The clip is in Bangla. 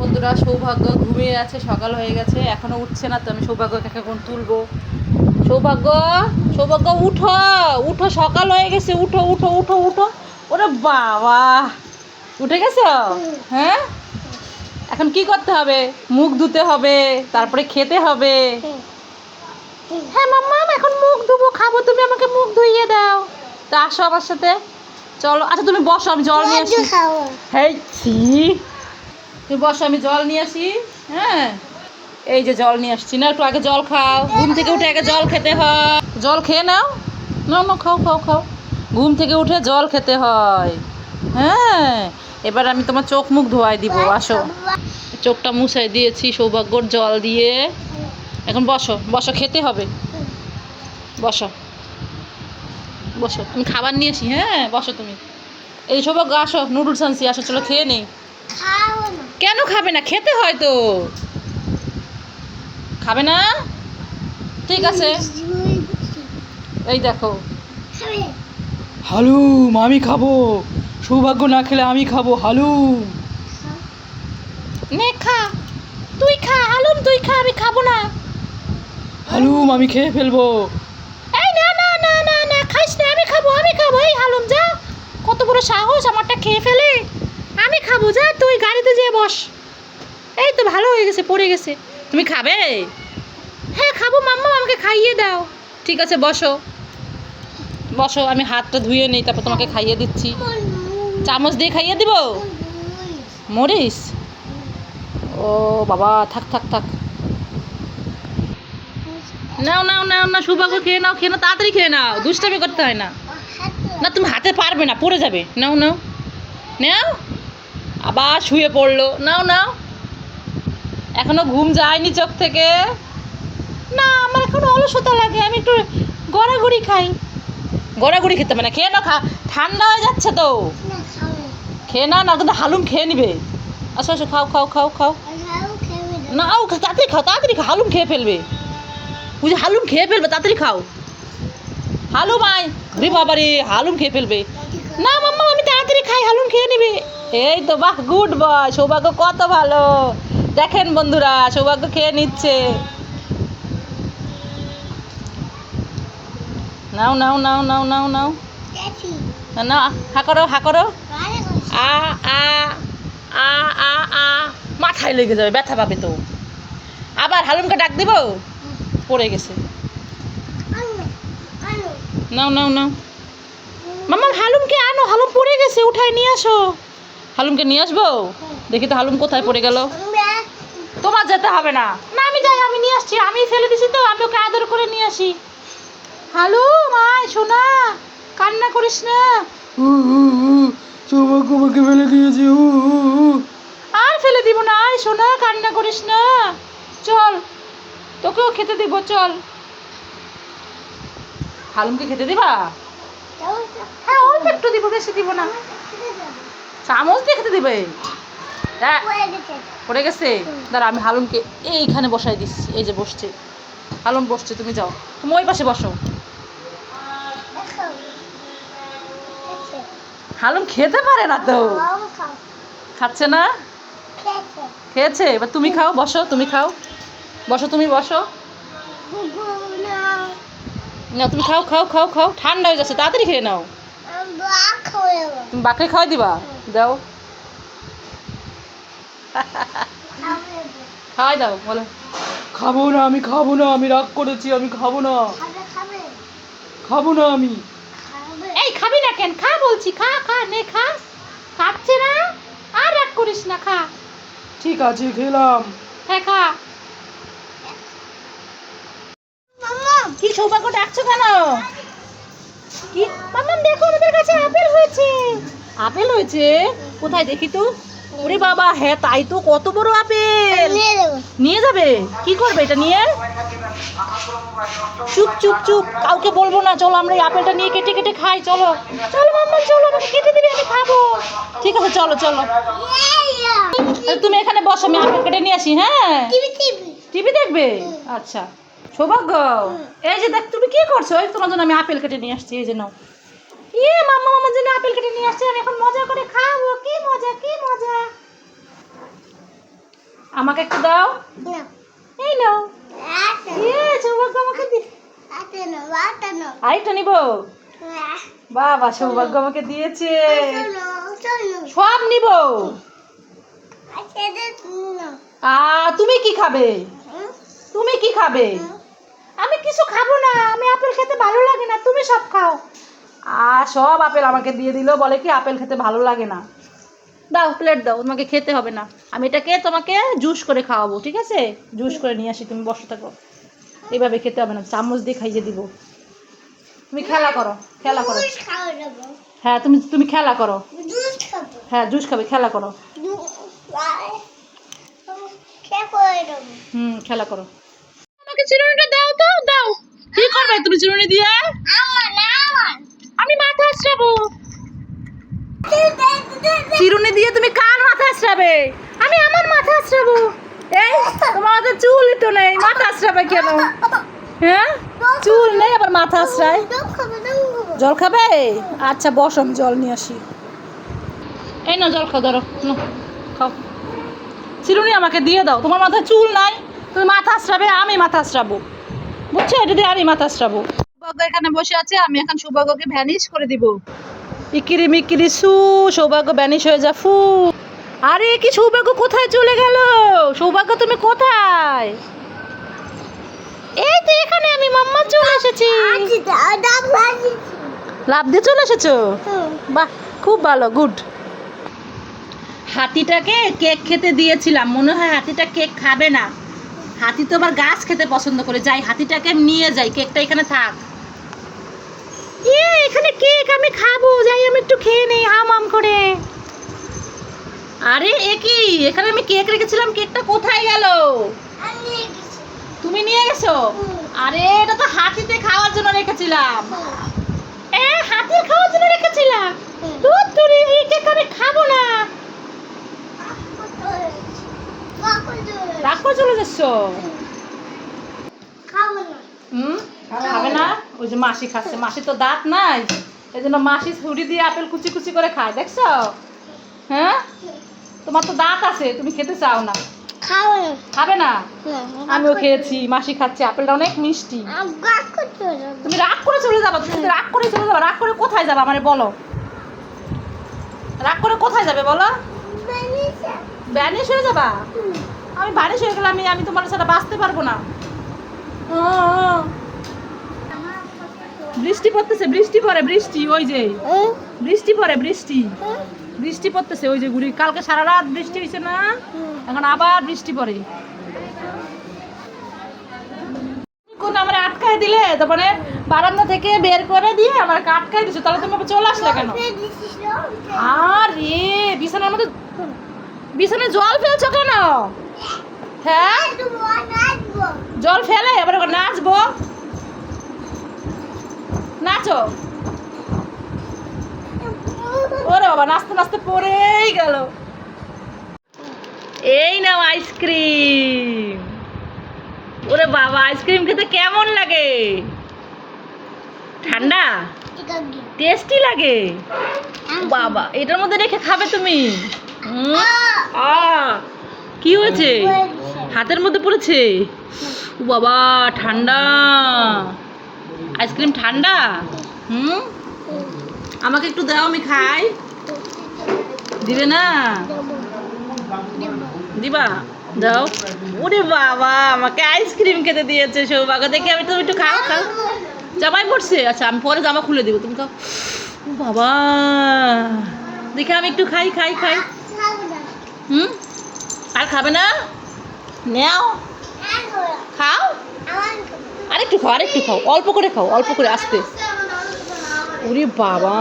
বন্ধুরা সৌভাগ্য ঘুমিয়ে আছে সকাল হয়ে গেছে এখনও উঠছে না তো আমি সৌভাগ্যকে এখন তুলবো। সৌভাগ্য সৌভাগ্য উঠো উঠো সকাল হয়ে গেছে উঠো উঠো উঠো উঠো। ওরে বাবা উঠে গেছো? হ্যাঁ? এখন কি করতে হবে? মুখ ধুতে হবে তারপরে খেতে হবে। হ্যাঁ মাম্মা এখন মুখ ধুবো খাব তুমি আমাকে মুখ ধুইয়ে দাও। তা আসো আমার সাথে। চলো আচ্ছা তুমি বসো আমি জল নিয়ে আসি ছি। তুমি বসো, আমি জল নিয়ে আসি। হ্যাঁ? এই যে জল নিয়ে আসছি। না, একটু আগে জল খাও। ঘুম থেকে উঠে আগে জল খেতে হয়। জল খেয়ে নাও। না না, খাও খাও খাও। ঘুম থেকে উঠে জল খেতে হয়। হ্যাঁ? এবার আমি তোমার চোখ মুখ ধোয়াই দিব, আসো। চোখটা মুছাই দিয়েছি, সৌভাগ্যর জল দিয়ে। এখন বসো বসো, খেতে হবে। বসো। বসো, আমি খাবার নিয়ে আসি হ্যাঁ? বসো তুমি। এই সৌভাগ্য, আসো, নুডলস আনছি, আসো, চলো খেয়ে নেই। কেন খাবে না? খেতে হয় তো। খাবে না? ঠিক আছে। এই দেখো। হালুম আমি খাব। সৌভাগ্য না খেলে আমি খাব হালুম নে খা। তুই খা হালুম তুই খা আমি খাব না। হালুম আমি খেয়ে ফেলব। এই না না না না না খাইস না আমি খাব আমি খাব। এই হালুম যা। কত বড় সাহস আমারটা খেয়ে ফেলে। আমি খাব যা তুই গাড়িতে যেয়ে বস। এই তো ভালো হয়ে গেছে পড়ে গেছে। তুমি খাবে? হ্যাঁ খাব মাম্মা আমাকে খাইয়ে দাও। ঠিক আছে বসো। বসো আমি হাতটা ধুয়ে নিই তারপর তোমাকে খাইয়ে দিচ্ছি। চামচ দিয়ে খাইয়ে দিব? মরিস ও বাবা থাক থাক থাক। নাও নাও নাও না সৌভাগ্য খেয়ে নাও খেয়ে নাও তাড়াতাড়ি খেয়ে নাও। দুষ্টামি করতে হয় না। না তুমি হাতে পারবে না পড়ে যাবে। নাও নাও। নাও। আবার শুয়ে পড়ল। নাও নাও। এখনও ঘুম যায়নি চোখ থেকে। না আমার এখনও অলসতা লাগে আমি একটু গড়াগড়ি খাই। গড়াগড়ি খেতে মানে খেয়ে নাও খা ঠান্ডা হয়ে যাচ্ছে তো। খেয়ে না না কিন্তু হালুম খেয়ে নিবে। আসো আসো খাও খাও খাও খাও। না আও তাড়াতাড়ি খাও তাড়াতাড়ি খাও হালুম খেয়ে ফেলবে। বুঝি হালুম খেয়ে ফেলবে তাড়াতাড়ি খাও। হালুম আয় রে বাবা রে হালুম খেয়ে ফেলবে। না মাম্মা আমি তাড়াতাড়ি খাই হালুম খেয়ে নিবে। এই তো বাহ গুড বয় সৌভাগ্য কত ভালো। দেখেন বন্ধুরা সৌভাগ্য খেয়ে নিচ্ছে। নাও নাও নাও নাও নাও নাও। না হা করো হা করো। আ আ আ আ আ মাথায় লেগে যাবে ব্যথা পাবে তো। আবার হালুমকে ডাক দিব? পড়ে গেছে। নাও নাও নাও। মামা হালুমকে আনো হালুম পড়ে গেছে উঠায় নিয়ে আসো। হালুমকে নিয়ে আসব? দেখি তো হালুম কোথায় পড়ে গেল। তোমার যেতে হবে না। না আমি যাই আমি নিয়ে আসছি আমি ফেলে দিছি তো আমি ওকে আদর করে নিয়ে আসি। হালুম আয় সোনা কান্না করিস না। সৌভাগ্য আমাকে ফেলে দিয়েছি। আর ফেলে দিব না আয় সোনা কান্না করিস না। চল তোকেও খেতে দিব চল। হালুমকে খেতে দিবা? হ্যাঁ অল্প একটু দিব বেশি দিব না। চামচ দিয়ে খেতে দিবে? দেখ, পড়ে গেছে? দাঁড়া আমি হালুমকে এইখানে বসাই দিচ্ছি। এই যে বসছে। হালুম বসছে তুমি যাও। তুমি ওই পাশে বসো। হালুম খেতে পারে না তো। খাচ্ছে না? খেয়েছে? এবার তুমি খাও বসো তুমি খাও। বসো তুমি বসো। না তুমি খাও খাও খাও খাও। ঠান্ডা হয়ে যাচ্ছে তাড়াতাড়ি খেয়ে নাও। তুমি বাকরে খাওয়াই দিবা? দাও। খাওয়াই দাও বলো। খাব না আমি খাব না আমি রাগ করেছি আমি খাব না। খাব না আমি। এই খাবি না কেন? খা বলছি খা খা নে খা। খাচ্ছে না? আর রাগ করিস না খা। ঠিক আছে খেলাম। হ্যাঁ খা। কি সৌভাগ্য ডাকছো কেন? কি? মাম্মাম দেখো আমাদের কাছে আপেল হয়েছে। আপেল হয়েছে? কোথায় দেখি তো? ওরে বাবা হ্যাঁ তাই তো কত বড় আপেল! নিয়ে যাবে। কি করবে এটা নিয়ে? চুপ চুপ চুপ কাউকে বলব না চলো আমরা এই আপেলটা নিয়ে কেটে কেটে খাই চলো। চলো মাম্মা চলো আমাকে কেটে দিবি আমি খাব। ঠিক আছে চলো চলো। তুমি এখানে বসো আমি আপেল কেটে নিয়ে আসি হ্যাঁ? টিভি দেখবে? আচ্ছা। সৌভাগ্য এই যে দেখ তুমি কি করছ? এই তোমার জন্য আমি আপেল কেটে নিয়ে আসছি এই যে নাও। ইয়ে মাম্মা মামার জন্য আপেল কেটে নিয়ে আসছে আমি এখন মজা করে খাব। কি মজা কি মজা? আমাকে একটু দাও। এই নাও। ইয়ে সৌভাগ্য আমাকে দি আরেকটা নিব? বাবা সৌভাগ্য আমাকে দিয়েছে। সব নিব। আ তুমি কি খাবে? তুমি কি খাবে? আমি কিছু খাব না আমি আপেল খেতে ভালো লাগে না তুমি সব খাও। আর সব আপেল আমাকে দিয়ে দিল বলে কি আপেল খেতে ভালো লাগে না। দাও প্লেট দাও তোমাকে খেতে হবে না। আমি এটাকে তোমাকে জুস করে খাওয়াবো ঠিক আছে? জুস করে নিয়ে আসি তুমি বসে থাকো। এইভাবে খেতে হবে না চামচ দিয়ে খাইয়ে দিব। তুমি খেলা করো খেলা করো। হ্যাঁ তুমি তুমি খেলা করো। হ্যাঁ জুস খাবে খেলা করো। হুম খেলা করো। আমাকে চিরুনিটা দাও তো দাও। কি করবে তুমি চিরুনি দিয়ে? আমি মাথা চিরুনি দিয়ে তুমি কার মাথা আছড়াবে? আমি আমার মাথা আছড়াবো। এই, তোমার তো চুল তো নেই। মাথা আছড়াবে কেন? হ্যাঁ? চুল নেই, আবার মাথা আছড়ায়। জল খাবে? আচ্ছা বস, আমি জল নিয়ে আসি। এই না জল খাও, ধরো। খাও। চিরুনি, আমাকে দিয়ে দাও। তোমার মাথায় চুল নাই, তুমি মাথা আশ্রাবে আমি মাথা আশ্রাবো বুঝছ? এটা দিয়ে আমি মাথা আশ্রাবো সৌভাগ্য এখানে বসে আছে, আমি এখন সৌভাগ্যকে ভ্যানিশ করে দিব। ইকিরি মিকিরি সু সৌভাগ্য ভ্যানিশ হয়ে যা ফু। আরে কি সৌভাগ্য কোথায় চলে গেল? সৌভাগ্য তুমি কোথায়? এই তো এখানে আমি মাম্মা চলে এসেছি। লাভ দিয়ে চলে এসেছ? বাহ খুব ভালো গুড। হাতিটাকে কেক খেতে দিয়েছিলাম মনে হয় হাতিটা কেক খাবে না। হাতি তো আবার গাছ খেতে পছন্দ করে যাই হাতিটাকে নিয়ে যাই কেকটা এখানে থাক। এ এখানে কেক আমি খাব যাই আমি একটু খেয়ে নেই হাম হাম করে। আরে এ কি? এখানে আমি কেক রেখেছিলাম কেকটা কোথায় গেল? তুমি নিয়ে গেছো? আরে এটা তো হাতিতে খাওয়ার জন্য রেখেছিলাম। এ হাতির খাওয়ার জন্য রেখেছিলাম? দুধ তুরি এই কেক আমি খাব না। রাগ করে চলে যাচ্ছ? হুম? খাবে না? ওই যে মাসি খাচ্ছে। মাসি তো দাঁত নাই। এই জন্য মাসি ছুরি দিয়ে আপেল কুচি কুচি করে খায় দেখছ? হ্যাঁ? তোমার তো দাঁত আছে তুমি খেতে চাও না। খাবে না? আমিও খেয়েছি মাসি খাচ্ছে আপেলটা অনেক মিষ্টি। তুমি রাগ করে চলে যাবা তুমি রাগ করে চলে যাবা রাগ করে কোথায় যাবা মানে বলো? রাগ করে কোথায় যাবে বলো? ব্যানিশ হয়ে যাবা? আমি বানিশ হয়ে গেলে আমি আমি তোমার সাথে বাঁচতে পারব না। বৃষ্টি পড়তেছে, বৃষ্টি পড়ে, বৃষ্টি, ওই যে। বৃষ্টি পড়ে, বৃষ্টি। বৃষ্টি পড়তেছে, ওই যে গুড়ি। কালকে সারা রাত বৃষ্টি হয়েছে না, এখন আবার বৃষ্টি পড়ে। কোন আমার আটকায় দিলে? তারপরে বারান্দা থেকে বের করে দিয়ে আমার আটকায় দিছো। তাহলে তুমি চলে আসলে কেন? আরে, বিছানার মধ্যে বিছানায় জল ফেলছো কেন? হ্যাঁ? জল ফেলে, এবার নাচবো। নাচো। ওরে বাবা, নাচতে নাচতে পড়েই গেল। এই নাও আইসক্রিম। ওরে বাবা, আইসক্রিম খেতে কেমন লাগে? ঠান্ডা? টেস্টি লাগে? বাবা, এটার মধ্যে রেখে খাবে তুমি? কি হয়েছে? হাতের মধ্যে পড়েছে? বাবা, ঠান্ডা। আইসক্রিম ঠান্ডা? হুম? আমাকে একটু দাও, আমি খাই। দিবে না? দিবা? দাও। ওরে বাবা, আমাকে আইসক্রিম খেতে দিয়েছে সৌভাগ্য। দেখে, আমি তুমি একটু খাও খাও। জামাই পড়ছে? আচ্ছা আমি পরে জামা খুলে দেবো, তুমি খাও। বাবা। দেখে, আমি একটু খাই খাই খাই। হুম? আর খাবে না? নেও। খাও? আরেকটু খাও আরেকটু খাও। অল্প করে খাও অল্প করে আস্তে। ওরে বাবা।